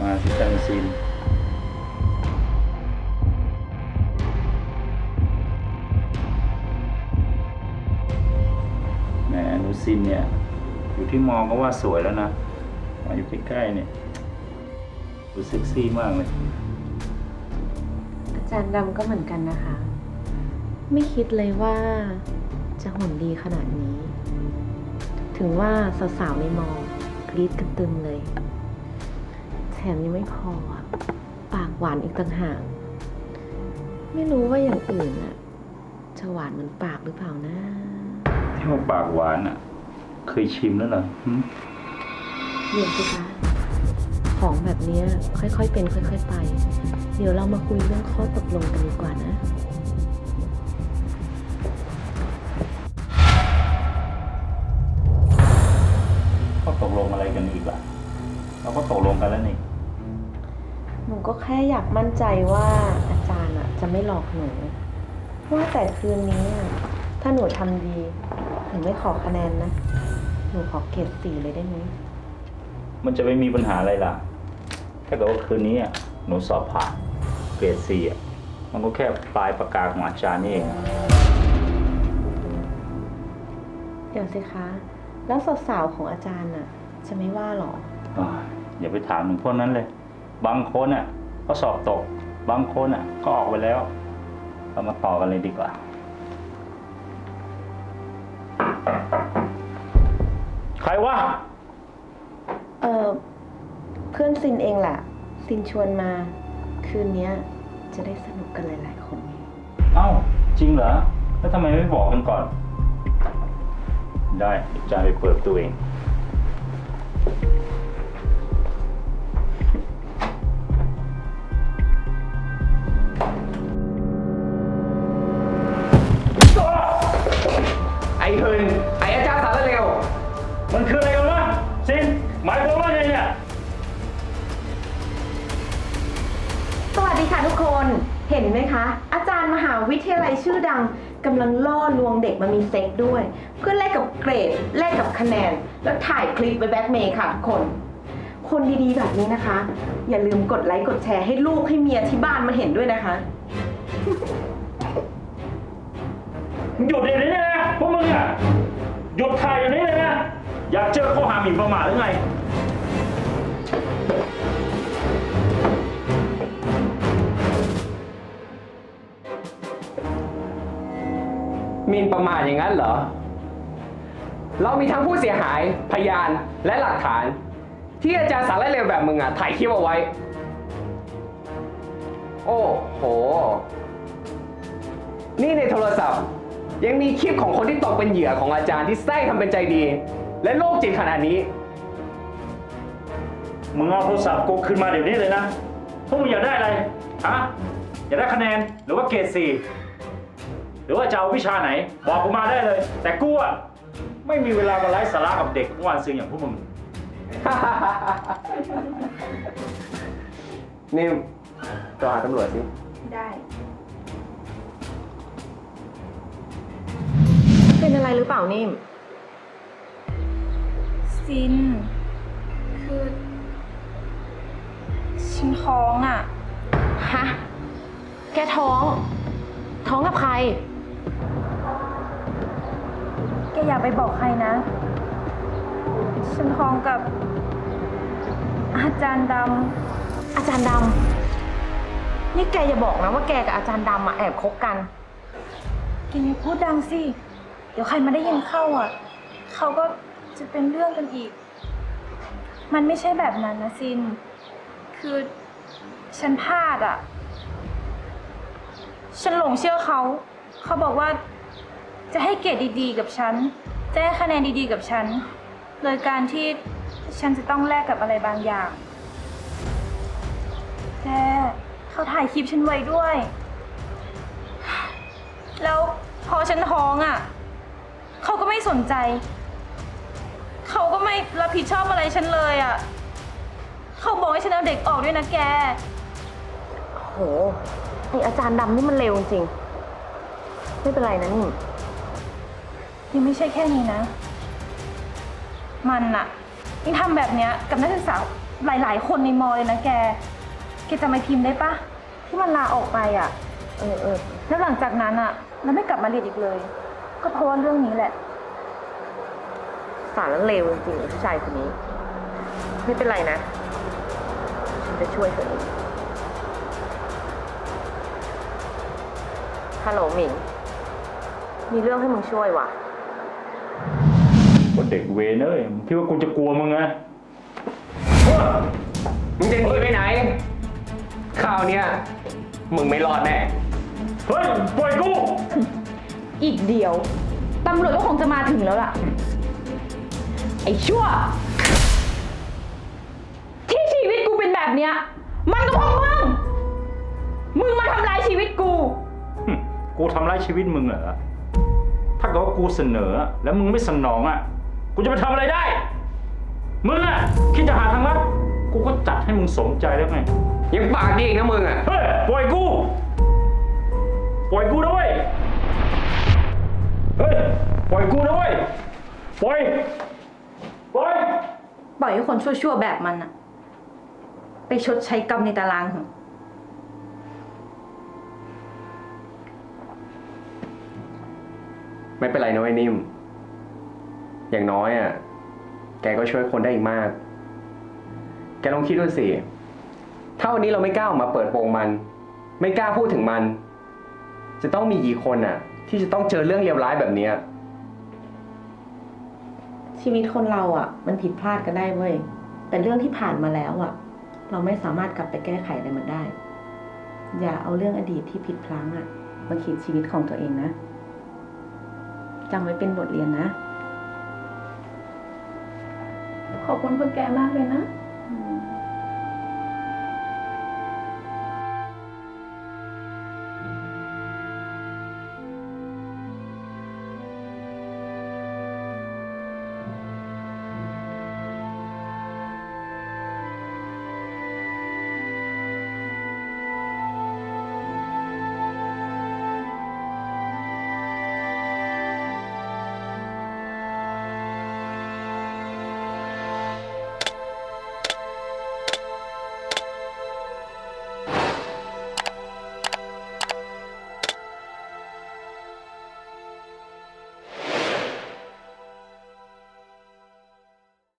มาที่จันซินแหมอนุซินเนี่ย อยู่ที่มองก็ว่าสวยแล้วนะ มาอยู่ใกล้ๆเนี่ยดูเซ็กซี่มากเลย อาจารย์ดำก็เหมือนกันนะคะ ไม่คิดเลยว่าจะหุ่นดีขนาดนี้ ถึงว่าสาวๆในมอกรี๊ดกันตึมเลย มยังไม่พออะปากหวานอีกต่างหาก ไม่รู้ว่าอย่างอื่นอะจะหวานเหมือนปากหรือเปล่านะที่ว่าปากหวานอะเคยชิมแล้วเหรอหึเดี๋ยวสิคะของแบบเนี้ยค่อยๆเป็นค่อย ๆ ไป เดี๋ยวเรามาคุยเรื่องข้อตกลงกันดีกว่านะ ก็ตกลงอะไรกันอีกล่ะเราก็ตกลงกันแล้วนี่ หนูก็แค่อยากมั่นใจว่าอาจารย์อะจะไม่หลอกหนู ว่าแต่คืนนี้อะถ้าหนูทำดีหนูไม่ขอคะแนนนะ หนูขอเกรดสี่เลยได้ไหม มันจะไม่มีปัญหาอะไรล่ะ ถ้าเกิดว่าคืนนี้อะหนูสอบผ่านเกรดซีอะมันก็แค่ปลายปากกาของอาจารย์นี่เอง เดี๋ยวสิคะ แล้วสาวๆของอาจารย์อะจะไม่ว่าหรอ อ่าอย่าไปถามถึงพวกนั้นเลย บางคนอะก็สอบตก บางคนอะ ก็ออกไปแล้ว เรามาต่อกันเลยดีกว่า ใครวะ เออเพื่อนซินเองแหละซินชวนมา คืนเนี้ย จะได้สนุกกันหลาย ๆ คนไงเอ้า จริงเหรอ แล้วทำไมไม่บอกกันก่อน ได้เดี๋ยวอาจารย์ไปเปิดตัวเองำลังล่อลวงเด็กมามีเซ็กด้วย เพื่อแลกกับเกรดแลกกับคะแนน แล้วถ่ายคลิปไปแบ็กเมย์ค่ะทุกคน คนดีๆแบบนี้นะคะ อย่าลืมกดไลค์กดแชร์ให้ลูกให้เมียที่บ้านมาเห็นด้วยนะคะ มึงหยุดเดี๋ยวนี้เลยนะพวกมึงอะหยุดถ่ายอย่างนี้เลยนะ อยากเจอข้อหาหมิ่นประมาทหรือไง มินประมาทอย่างนั้นเหรอ เรามีทั้งผู้เสียหายพยานและหลักฐาน ที่อาจารย์สารเร็วแบบมึงอะถ่ายคลิปเอาไว้ โอ้โห นี่ในโทรศัพท์ ยังมีคลิปของคนที่ตกเป็นเหยื่อของอาจารย์ที่แสร้งทำเป็นใจดี และโลกจิตขนาดนี้ มึงเอาโทรศัพท์กูขึ้นมาเดี๋ยวนี้เลยนะ พวกมึงอยากได้อะไร ฮะ อยากได้คะแนนหรือว่าเกรดสี่ หรือว่าจะเอาวิชาไหน บอกกูมาได้เลย แต่กูอะไม่มีเวลามาไร้สาระกับเด็กวันซึงอย่างพวกมึง นิ่มตัวหาตำรวจสิ ได้ เป็นอะไรหรือเปล่านิ่ม ซิน คือ ฉันท้องอะ ฮะ แกท้อง ท้องกับใคร แกอย่าไปบอกใครนะ ฉันท้องกับ อาจารย์ดอาจารย์ดำนี่แกอย่าบอกนะว่าแกกับอาจารย์ดำมาแอบคบกันำแกอย่าพูดดังสิ เดี๋ยวใครมาได้ยินเข้าอะ เขาก็จะเป็นเรื่องกันอีก มันไม่ใช่แบบนั้นนะซิน คือฉันพลาดอะ ฉันหลงเชื่อเขา เขาบอกว่าจะให้เกียรติดีๆ กับฉัน จะให้คะแนนดีๆ กับฉัน โดยการที่ฉันจะต้องแลกกับอะไรบางอย่างแกเขาถ่ายคลิปฉันไว้ด้วย แล้วพอฉันท้องอะ เขาก็ไม่สนใจ เขาก็ไม่รับผิดชอบอะไรฉันเลยอะ เขาบอกให้ฉันเอาเด็กออกด้วยนะแก โหไออาจารย์ดำนี่มันเร็วจริง ไม่เป็นไรนะนี่ยังไม่ใช่แค่นี้นะ มันอะยังทำแบบเนี้ยกับนักศึกษาหลาย ๆ คนในมอเลยนะแก แกจะไม่พิมพ์ได้ปะที่มันลาออกไปอะเออเออแล้วหลังจากนั้นอะเราไม่กลับมาเรียนอีกเลย ก็เพราะว่าเรื่องนี้แหละ สารเลวจริงๆไอ้ผู้ชายคนนี้ ไม่เป็นไรนะฉันจะช่วยเธอเองฮัลโหลหมิง มีเรื่องให้มึงช่วยว่ะ ว่าเด็กเวนเอ้ยมึงคิดว่ากูจะกลัวมึงไงมึงจะหนีไปไหนคราวเนี้ยมึงไม่รอดแน่ เฮ้ย ปล่อยกู อีกเดียว ตำรวจก็คงจะมาถึงแล้วล่ะ ไอ้ชั่ว ที่ชีวิตกูเป็นแบบเนี้ย มันก็เพราะมึง มึงมาทำลายชีวิตกูหึกูทำร้ายชีวิตมึงเหรอถ้าเกิดว่ากูเสนอ แล้วมึงไม่สนองอะ กูจะไปทำอะไรได้ มึงอะ คิดจะหาทางลัดกูก็จัดให้มึงสมใจแล้วไง ยังปากดีอีกนะมึงอะ เฮ้ย ปล่อยกู ปล่อยกูด้วย เฮ้ย ปล่อยกูด้วย ปล่อย ปล่อย ปล่อยให้คนชั่วๆแบบมันอะไปชดใช้กรรมในตารางเถอะ ไม่เป็นไรนะไอ้นิ่ม อย่างน้อยอะ แกก็ช่วยคนได้อีกมาก แกลองคิดดูสิ ถ้าวันนี้เราไม่กล้าออกมาเปิดโปงมัน ไม่กล้าพูดถึงมัน จะต้องมีกี่คนอะ ที่จะต้องเจอเรื่องเลวร้ายแบบเนี้ยชีวิตคนเราอะ มันผิดพลาดกันได้เว้ย แต่เรื่องที่ผ่านมาแล้วอะ เราไม่สามารถกลับไปแก้ไขอะไรมันได้ อย่าเอาเรื่องอดีตที่ผิดพลั้งอะมาคิดชีวิตของตัวเองนะ จำไว้เป็นบทเรียนนะ ขอบคุณคุณแกมากเลยนะ